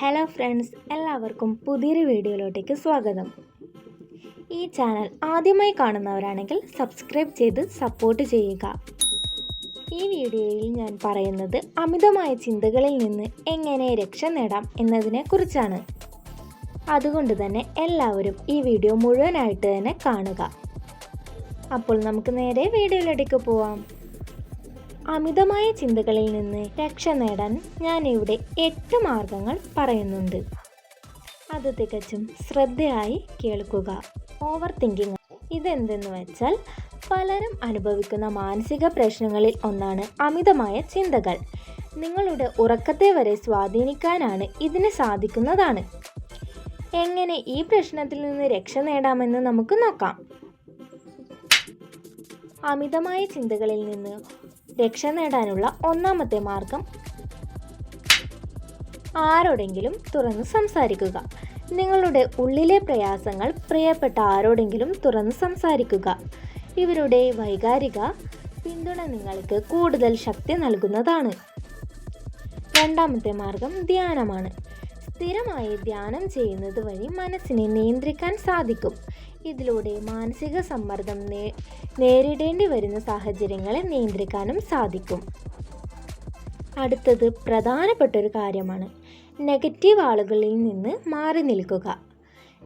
Hello friends എല്ലാവർക്കും പുതിയൊരു വീഡിയോയിലോട്ടേക്ക് സ്വാഗതം. ഈ ചാനൽ ആദ്യമായി കാണുന്നവരാണെങ്കിൽ സബ്സ്ക്രൈബ് ചെയ്ത് സപ്പോർട്ട് ചെയ്യുക. ഈ വീഡിയോയിൽ ഞാൻ പറയുന്നത് അമിതമായ ചിന്തകളിൽ നിന്ന് എങ്ങനെ രക്ഷ നേടാം എന്നതിനെ കുറിച്ചാണ്. അതുകൊണ്ട് തന്നെ എല്ലാവരും ഈ വീഡിയോ മുഴുവനായിട്ട് തന്നെ കാണുക. അപ്പോൾ നമുക്ക് നേരെ വീഡിയോയിലേക്ക് പോവാം. അമിതമായ ചിന്തകളിൽ നിന്ന് രക്ഷ നേടാൻ ഞാൻ ഇവിടെ എട്ട് മാർഗങ്ങൾ പറയുന്നുണ്ട്. അത് തികച്ചും ശ്രദ്ധയായി കേൾക്കുക. ഓവർ തിങ്കിങ് ഇതെന്തെന്ന് വെച്ചാൽ പലരും അനുഭവിക്കുന്ന മാനസിക പ്രശ്നങ്ങളിൽ ഒന്നാണ് അമിതമായ ചിന്തകൾ. നിങ്ങളുടെ ഉറക്കത്തെ വരെ സ്വാധീനിക്കാനാണ് ഇതിന് സാധിക്കുന്നതാണ്. എങ്ങനെ ഈ പ്രശ്നത്തിൽ നിന്ന് രക്ഷ നേടാമെന്ന് നമുക്ക് നോക്കാം. അമിതമായ ചിന്തകളിൽ നിന്ന് രക്ഷ നേടാനുള്ള ഒന്നാമത്തെ മാർഗം. ആരോടെങ്കിലും തുറന്ന് സംസാരിക്കുക. നിങ്ങളുടെ ഉള്ളിലെ പ്രയാസങ്ങൾ പ്രിയപ്പെട്ട ആരോടെങ്കിലും തുറന്ന് സംസാരിക്കുക. ഇവരുടെ വൈകാരിക പിന്തുണ നിങ്ങൾക്ക് കൂടുതൽ ശക്തി നൽകുന്നതാണ്. രണ്ടാമത്തെ മാർഗം ധ്യാനമാണ്. സ്ഥിരമായി ധ്യാനം ചെയ്യുന്നത് വഴി മനസ്സിനെ നിയന്ത്രിക്കാൻ സാധിക്കും. ഇതിലൂടെ മാനസിക സമ്മർദ്ദം നേ നേരിടേണ്ടി വരുന്ന സാഹചര്യങ്ങളെ നിയന്ത്രിക്കാനും സാധിക്കും. അടുത്തത് പ്രധാനപ്പെട്ട ഒരു കാര്യമാണ്. നെഗറ്റീവ് ആളുകളിൽ നിന്ന് മാറി നിൽക്കുക.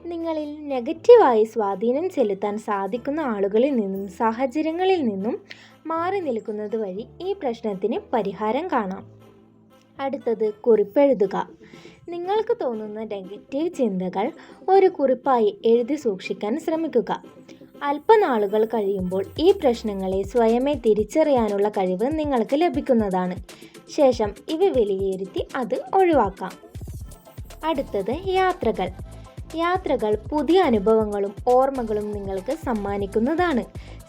നിങ്ങളിൽ നെഗറ്റീവായി സ്വാധീനം ചെലുത്താൻ സാധിക്കുന്ന ആളുകളിൽ നിന്നും സാഹചര്യങ്ങളിൽ നിന്നും മാറി നിൽക്കുന്നത് വഴി ഈ പ്രശ്നത്തിന് പരിഹാരം കാണാം. അടുത്തത് കുറിപ്പെഴുതുക. നിങ്ങൾക്ക് തോന്നുന്ന നെഗറ്റീവ് ചിന്തകൾ ഒരു കുറിപ്പായി എഴുതി സൂക്ഷിക്കാൻ ശ്രമിക്കുക. അല്പനാളുകൾ കഴിയുമ്പോൾ ഈ പ്രശ്നങ്ങളെ സ്വയമേ തിരിച്ചറിയാനുള്ള കഴിവ് നിങ്ങൾക്ക് ലഭിക്കുന്നതാണ്. ശേഷം ഇവ വിലയിരുത്തി അത് ഒഴിവാക്കാം. അടുത്തത് യാത്രകൾ. യാത്രകൾ പുതിയ അനുഭവങ്ങളും ഓർമ്മകളും നിങ്ങൾക്ക് സമ്മാനിക്കുന്നതാണ്.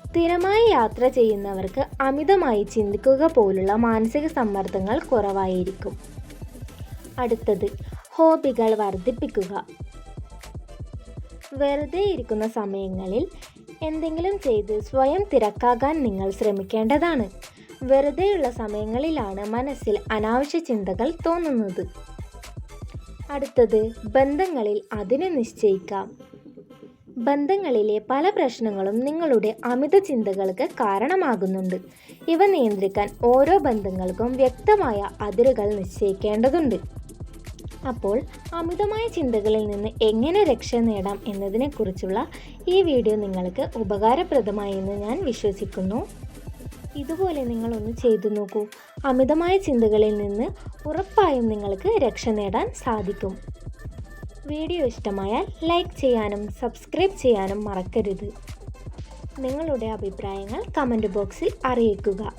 സ്ഥിരമായി യാത്ര ചെയ്യുന്നവർക്ക് അമിതമായി ചിന്തിക്കുക പോലുള്ള മാനസിക സമ്മർദ്ദങ്ങൾ കുറവായിരിക്കും. അടുത്തത് ഹോബികൾ വർദ്ധിപ്പിക്കുക. വെറുതെ ഇരിക്കുന്ന സമയങ്ങളിൽ എന്തെങ്കിലും ചെയ്ത് സ്വയം തിരക്കാകാൻ നിങ്ങൾ ശ്രമിക്കേണ്ടതാണ്. വെറുതെയുള്ള സമയങ്ങളിലാണ് മനസ്സിൽ അനാവശ്യ ചിന്തകൾ തോന്നുന്നത്. അടുത്തത് ബന്ധങ്ങളിൽ അതിനെ നിശ്ചയിക്കാം ബന്ധങ്ങളിലെ പല പ്രശ്നങ്ങളും നിങ്ങളുടെ അമിത ചിന്തകൾക്ക് കാരണമാകുന്നുണ്ട്. ഇവ നിയന്ത്രിക്കാൻ ഓരോ ബന്ധങ്ങൾക്കും വ്യക്തമായ അതിരുകൾ നിശ്ചയിക്കേണ്ടതുണ്ട്. അപ്പോൾ അമിതമായ ചിന്തകളിൽ നിന്ന് എങ്ങനെ രക്ഷ നേടാം എന്നതിനെക്കുറിച്ചുള്ള ഈ വീഡിയോ നിങ്ങൾക്ക് ഉപകാരപ്രദമായി എന്ന് ഞാൻ വിശ്വസിക്കുന്നു. ഇതുപോലെ നിങ്ങളൊന്ന് ചെയ്തു നോക്കൂ. അമിതമായ ചിന്തകളിൽ നിന്ന് ഉറപ്പായും നിങ്ങൾക്ക് രക്ഷ നേടാൻ സാധിക്കും. വീഡിയോ ഇഷ്ടമായാൽ ലൈക്ക് ചെയ്യാനും സബ്സ്ക്രൈബ് ചെയ്യാനും മറക്കരുത്. നിങ്ങളുടെ അഭിപ്രായങ്ങൾ കമന്റ് ബോക്സിൽ അറിയിക്കുക.